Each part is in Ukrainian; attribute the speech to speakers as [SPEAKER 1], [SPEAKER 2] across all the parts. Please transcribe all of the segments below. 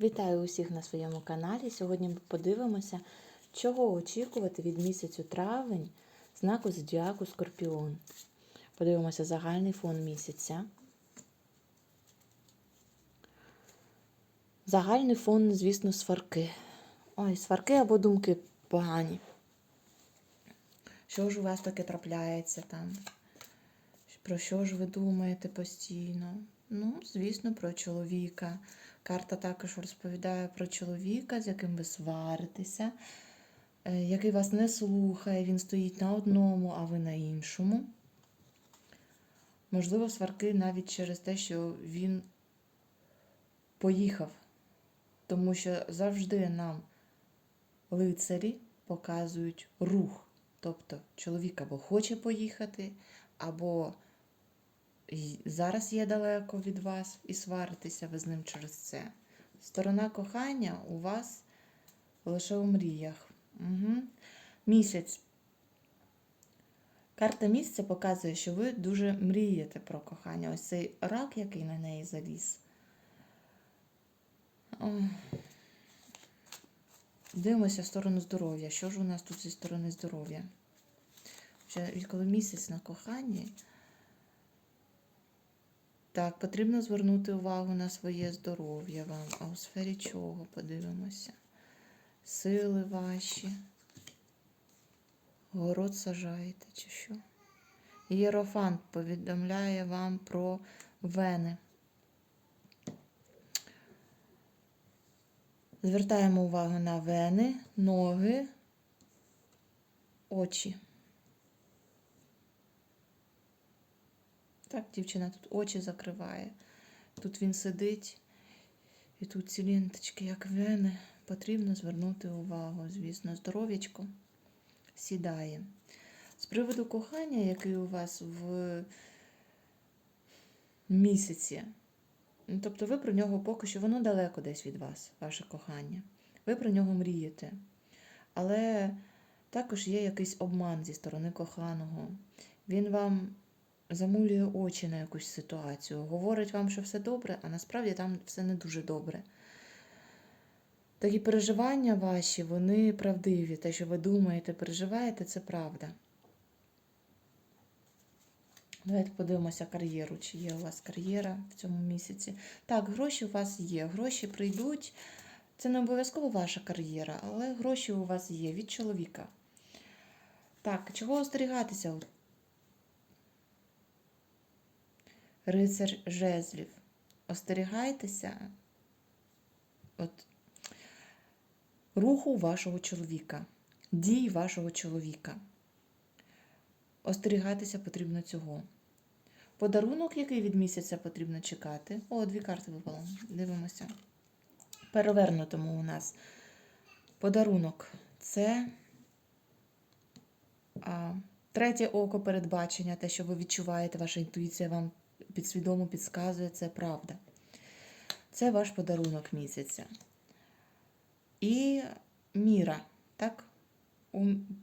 [SPEAKER 1] Вітаю усіх на своєму каналі. Сьогодні ми подивимося, чого очікувати від місяцю травень знаку Зодіаку Скорпіон. Подивимося загальний фон місяця. Загальний фон, звісно, сварки. Ой, сварки або думки погані. Що ж у вас таке трапляється там? Про що ж ви думаєте постійно? Ну, звісно, про чоловіка. Карта також розповідає про чоловіка, з яким ви сваритеся, е, який вас не слухає, він стоїть на одному, а ви на іншому. Можливо, сварки навіть через те, що він поїхав. Тому що завжди нам лицарі показують рух. Тобто чоловік або хоче поїхати, або зараз є далеко від вас і сваритеся ви з ним через це. Сторона кохання у вас лише у мріях. Угу. Місяць. Карта місяця показує, що ви дуже мрієте про кохання. Ось цей рак, який на неї заліз. Дивимося в сторону здоров'я. Що ж у нас тут зі сторони здоров'я? Коли місяць на коханні, так, потрібно звернути увагу на своє здоров'я вам. А у сфері чого подивимося? Сили ваші. Город сажаєте чи що? Єрофант повідомляє вам про вени. Звертаємо увагу на вени, ноги, очі. Так, дівчина тут очі закриває. Тут він сидить, і тут ці ленточки, як вени, потрібно звернути увагу. Звісно, здоров'ячко сідає. З приводу кохання, який у вас в місяці, ну, тобто ви про нього поки що воно далеко десь від вас, ваше кохання. Ви про нього мрієте. Але також є якийсь обман зі сторони коханого. Він вам замулює очі на якусь ситуацію, говорить вам, що все добре, а насправді там все не дуже добре. Такі переживання ваші, вони правдиві. Те, що ви думаєте, переживаєте, це правда. Давайте подивимося кар'єру, чи є у вас кар'єра в цьому місяці. Так, гроші у вас є, гроші прийдуть. Це не обов'язково ваша кар'єра, але гроші у вас є від чоловіка. Так, чого остерігатися рицар жезлів. Остерігайтеся от, руху вашого чоловіка, дій вашого чоловіка. Остерігайтеся потрібно цього. Подарунок, який від місяця потрібно чекати. О, дві карти випало. Дивимося. Перевернутому у нас подарунок це а, третє око передбачення, те, що ви відчуваєте, ваша інтуїція вам підсвідомо підказує, це правда. Це ваш подарунок місяця. І міра, так?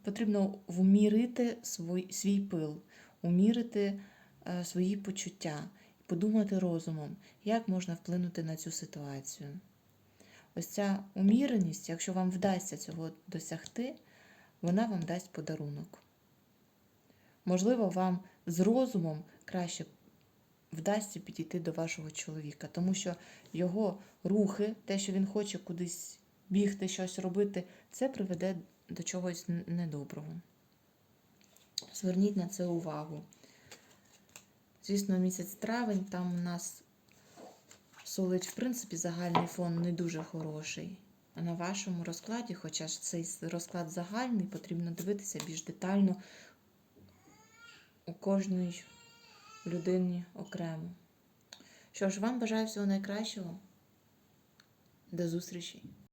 [SPEAKER 1] Потрібно вмірити свій, свій пил, умірити е, свої почуття, подумати розумом, як можна вплинути на цю ситуацію. Ось ця уміреність, якщо вам вдасться цього досягти, вона вам дасть подарунок. Можливо, вам з розумом краще вдасться підійти до вашого чоловіка, тому що його рухи, те, що він хоче кудись бігти, щось робити, це приведе до чогось недоброго. Зверніть на це увагу. Звісно, місяць травень, там у нас солить, в принципі, загальний фон не дуже хороший. А на вашому розкладі, хоча ж цей розклад загальний, потрібно дивитися більш детально у кожної людині окремо. Що ж, вам бажаю всього найкращого. До зустрічі!